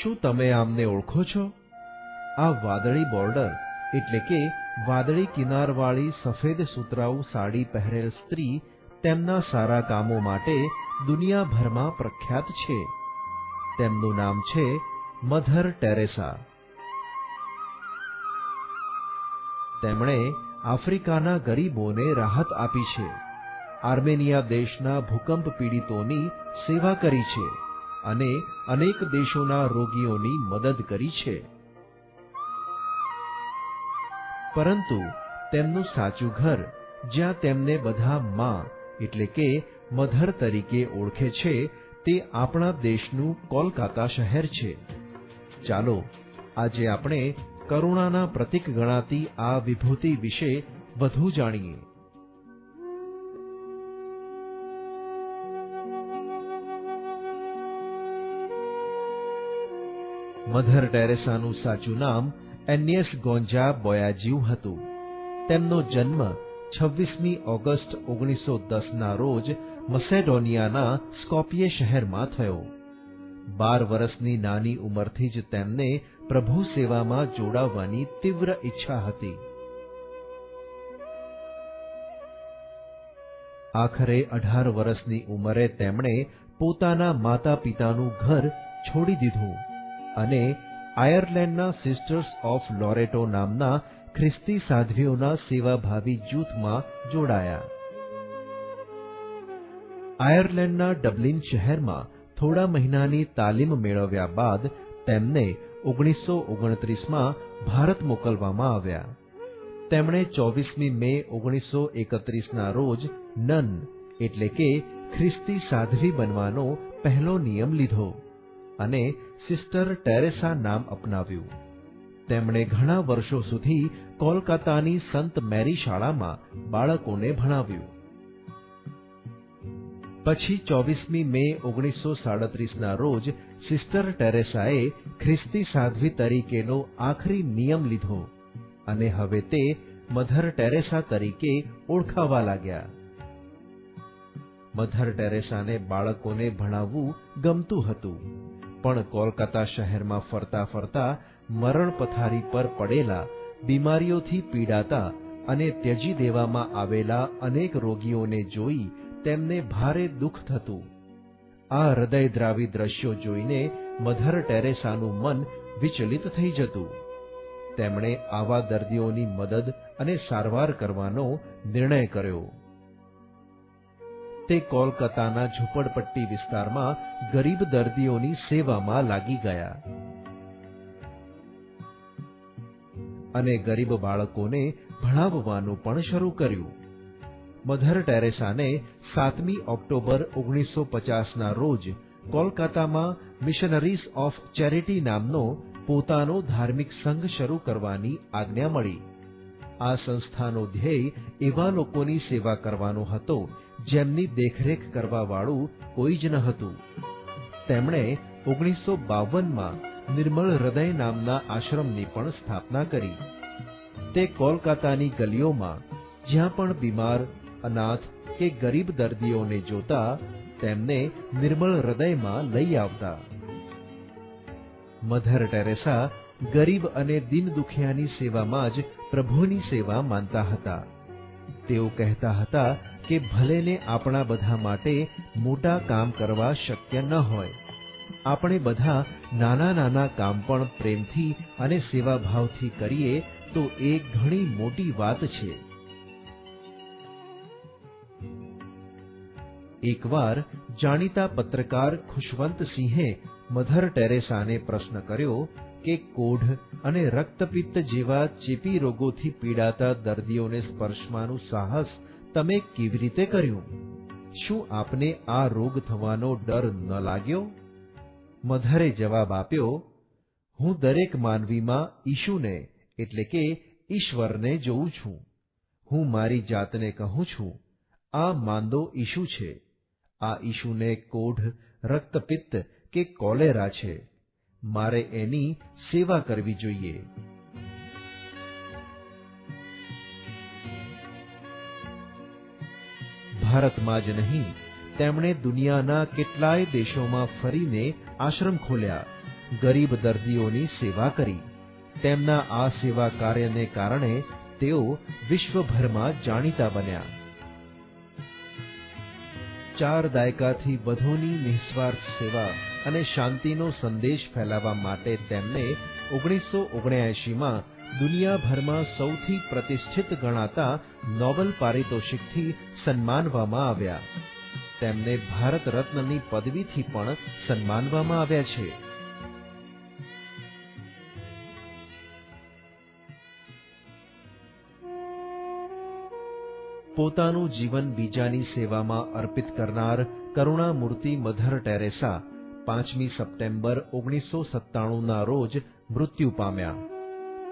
શું તમે આમને ઓળખો છો? આ વાદળી બોર્ડર એટલે કે વાદળી કિનારવાળી સફેદ સુતરાઉ સાડી પહેરેલ સ્ત્રી તેમના સારા કામો માટે દુનિયાભરમાં પ્રખ્યાત છે. તેમનું નામ છે મધર ટેરેસા. તેમણે આફ્રિકાના ગરીબોને રાહત આપી છે. આર્મેનિયા દેશના ભૂકંપ પીડિતોની સેવા કરી છે. અને અનેક દેશોના રોગીઓની મદદ કરી છે. પરંતુ તેમનું સાચું ઘર, જ્યાં તેમને બધા માં, એટલે કે મધર તરીકે ઓળખે છે, તે આપણા દેશનું કોલકાતા શહેર છે. ચાલો, આજે આપણે કરુણાના પ્રતીક ગણાતી આ વિભૂતિ વિશે વધુ જાણીએ. મધર ટેરેસાનું સાચું નામ એન્યસ ગોંજા બોયાજીવ હતું. તેમનો જન્મ છવ્વીસમી ઓગસ્ટ ઓગણીસો દસના રોજ મસેડોનિયાના સ્કોપિયે શહેરમાં થયો. બાર વર્ષની નાની ઉંમરથી જ તેમને પ્રભુ સેવામાં જોડાવવાની તીવ્ર ઈચ્છા હતી. આખરે અઢાર વર્ષની ઉંમરે તેમણે પોતાના માતા પિતાનું ઘર છોડી દીધું. અને આયર્લેન્ડના સિસ્ટર્સ ઓફ લોરેટો નામના ખ્રિસ્તી સાધ્વીઓના સેવાભાવી જૂથમાં જોડાયા. આયર્લેન્ડના ડબલિન શહેરમાં થોડા મહિનાની તાલીમ મેળવ્યા બાદ તેમને ઓગણીસો ઓગણત્રીસમાં ભારત મોકલવામાં આવ્યા. તેમણે ચોવીસમી મે ઓગણીસો એકત્રીસના રોજ નન એટલે કે ખ્રિસ્તી સાધ્વી બનવાનો પહેલો નિયમ લીધો. અને સિસ્ટર ટેરેસા નામ અપનાવ્યું. તેમણે ઘણા વર્ષો સુધી કોલકાતાની સંત મેરી શાળામાં બાળકોને ભણાવ્યું. પછી ચોવીસમી મે ઓગણીસો સાડત્રીસના રોજ સિસ્ટર ટેરેસાએ ખ્રિસ્તી સાધ્વી તરીકેનો આખરી નિયમ લીધો અને હવે તે મધર ટેરેસા તરીકે ઓળખાવા લાગ્યા. મધર ટેરેસાને બાળકોને ભણાવવું ગમતું હતું. પણ કોલકાતા શહેરમાં ફરતા ફરતા મરણ પથારી પર પડેલા, બીમારીઓથી પીડાતા અને ત્યજી દેવામાં આવેલા અનેક રોગીઓને જોઈ તેમને ભારે દુઃખ થતું. આ હૃદયદ્રાવી દ્રશ્યો જોઈને મધર ટેરેસાનું મન વિચલિત થઈ જતું. તેમણે આવા દર્દીઓની મદદ અને સારવાર કરવાનો નિર્ણય કર્યો. તે કોલકાતાના ઝૂંપડપટ્ટી વિસ્તારમાં ગરીબ દર્દીઓની સેવામાં લાગી ગયા. અને ગરીબ બાળકોને ભણાવવાનું પણ શરૂ કર્યું. મધર ટેરેસાને સાતમી ઓક્ટોબર ઓગણીસો પચાસના રોજ કોલકાતામાં મિશનરીઝ ઓફ ચેરિટી નામનો પોતાનો ધાર્મિક સંઘ શરૂ કરવાની આજ્ઞા મળી. આ સંસ્થાનો ધ્યેય એવા લોકોની સેવા કરવાનો હતો, જેમની દેખરેખ કરવા વાળું કોઈ જ ન હતું. તેમણે ઓગણીસો બાવનમાં નિર્મળ હૃદય નામના આશ્રમની પણ સ્થાપના કરી. તે કોલકાતાની ગલીઓમાં, જ્યાં પણ બીમાર, અનાથ કે ગરીબ દર્દીઓને જોતા, તેમને નિર્મળ હૃદયમાં લઈ આવતા. મધર ટેરેસા ગરીબ અને દિન દુખિયાની સેવામાં જ પ્રભુની સેવા માનતા હતા. તેઓ કહેતા હતા કે ભલેને આપણા બધા માટે મોટા કામ કરવા શક્ય ન હોય, આપણે બધા નાના નાના કામ પણ પ્રેમથી અને સેવાભાવથી કરીએ તો એ ઘણી મોટી વાત છે. એકવાર જાણીતા પત્રકાર ખુશવંત સિંહે મધર ટેરેસાને પ્રશ્ન કર્યો કે કોઢ અને રક્તપિત્ત જેવા ચેપી રોગોથી પીડાતા દર્દીઓને સ્પર્શવાનું સાહસ તમે કેવી રીતે કર્યું? શું આપને આ રોગ થવાનો ડર ન લાગ્યો? મધરે જવાબ આપ્યો, હું દરેક માનવીમાં ઈશુને એટલે કે ઈશ્વરને જોઉં છું. હું મારી જાતને કહું છું, આ માંદો ઈશુ છે. આ ઈશુને કોઢ, રક્તપિત્ત કે કોલેરા છે. મારે એની સેવા કરવી જોઈએ. ભારતમાં જ નહીં, તેમણે દુનિયાના કેટલાય દેશોમાં ફરીને આશ્રમ ખોલ્યા. ગરીબ દર્દીઓની સેવા કરી. તેમના આ સેવા કાર્યને કારણે તેઓ વિશ્વભરમાં જાણીતા બન્યા. ચાર દાયકાથી વધુની નિસ્વાર્થ સેવા અને શાંતિનો સંદેશ ફેલાવવા માટે તેમને ઓગણીસો ઓગણ્યાએંશીમાં દુનિયાભરમાં સૌથી પ્રતિષ્ઠિત ગણાતા નોબલ પારિતોષિકથી સન્માનવામાં આવ્યા. તેમને ભારત રત્નની પદવીથી પણ સન્માનવામાં આવ્યા છે. પોતાનું જીવન બીજાની સેવામાં અર્પિત કરનાર કરુણામૂર્તિ મધર ટેરેસા પાંચમી સપ્ટેમ્બર ઓગણીસો સત્તાણુંના રોજ મૃત્યુ પામ્યા.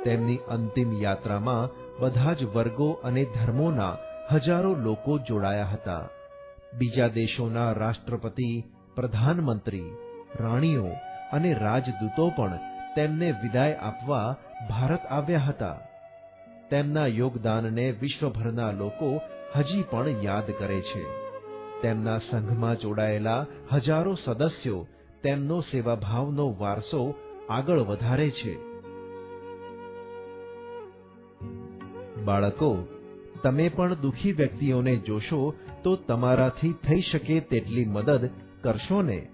તેમની અંતિમ યાત્રામાં બધા જ વર્ગો અને ધર્મોના હજારો લોકો જોડાયા હતા. બીજા દેશોના રાષ્ટ્રપતિ, પ્રધાનમંત્રી, રાણીઓ અને રાજદૂતો પણ તેમને વિદાય આપવા ભારત આવ્યા હતા. તેમના યોગદાનને વિશ્વભરના લોકો હજી પણ યાદ કરે છે. તેમના સંઘમાં જોડાયેલા હજારો સદસ્યો તેમનો સેવાભાવનો વારસો આગળ વધારે છે. બાળકો, તમે પણ દુઃખી વ્યક્તિઓને જોશો તો તમારાથી થઈ શકે તેટલી મદદ કરશો ને?